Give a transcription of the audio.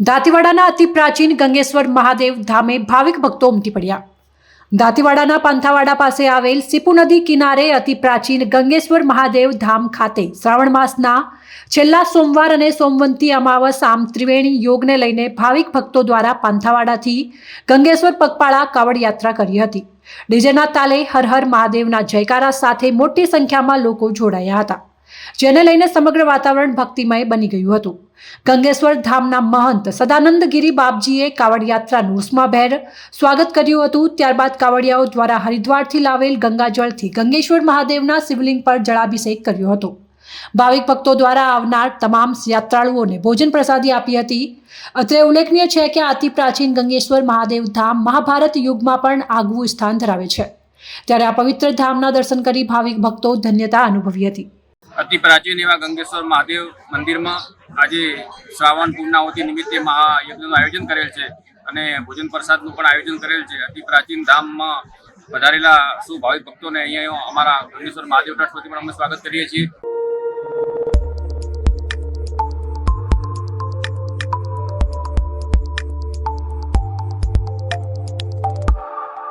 દાંતીવાડાના અતિ પ્રાચીન ગંગેશ્વર મહાદેવ ધામે ભાવિક ભક્તો ઉમટી પડ્યા. દાંતીવાડાના પાંથાવાડા પાસે આવેલ સીપુ નદી કિનારે અતિ પ્રાચીન ગંગેશ્વર મહાદેવ ધામ ખાતે શ્રાવણ માસના છેલ્લા સોમવાર અને સોમવંતી અમાવસ આમ ત્રિવેણી યોગને લઈને ભાવિક ભક્તો દ્વારા પાંથાવાડાથી ગંગેશ્વર પગપાળા કાવડ યાત્રા કરી હતી. ડીજેના તાલે હર હર મહાદેવના જયકારા સાથે મોટી સંખ્યામાં લોકો જોડાયા હતા. જેને લઈને સમગ્ર વાતાવરણ ભક્તિમય બની ગયું હતું. ગંગેશ્વર ધામના મહંત સદાનંદ ગિરી બાપજીએ કાવડ યાત્રાનું ઉષ્માભેર સ્વાગત કર્યું હતું. ત્યારબાદ કાવડિયાઓ દ્વારા હરિદ્વારથી લાવેલ ગંગાજળથી ગંગેશ્વર મહાદેવના શિવલિંગ પર જળાભિષેક કર્યો હતો. ભાવિક ભક્તો દ્વારા આવનાર તમામ યાત્રાળુઓને ભોજન પ્રસાદી આપી હતી. અત્રે ઉલ્લેખનીય છે કે અતિ પ્રાચીન ગંગેશ્વર મહાદેવ ધામ મહાભારત યુગમાં પણ આગવું સ્થાન ધરાવે છે. ત્યારે આ પવિત્ર ધામના દર્શન કરી ભાવિક ભક્તો ધન્યતા અનુભવી હતી. અતિ પ્રાચીન એવા ગંગેશ્વર મહાદેવ મંદિરમાં આજે શ્રાવણ પૂર્ણાવતી નિમિત્તે મહાયજ્ઞનું આયોજન કરેલ છે અને ભોજન પ્રસાદનું પણ આયોજન કરેલ છે. અતિ પ્રાચીન ધામમાં વધારેલા શું ભાવિક ભક્તોને અહીંયા અમારા ગંગેશ્વર મહાદેવ ટ્રસ્ટ વતી પણ અમે સ્વાગત કરીએ છીએ.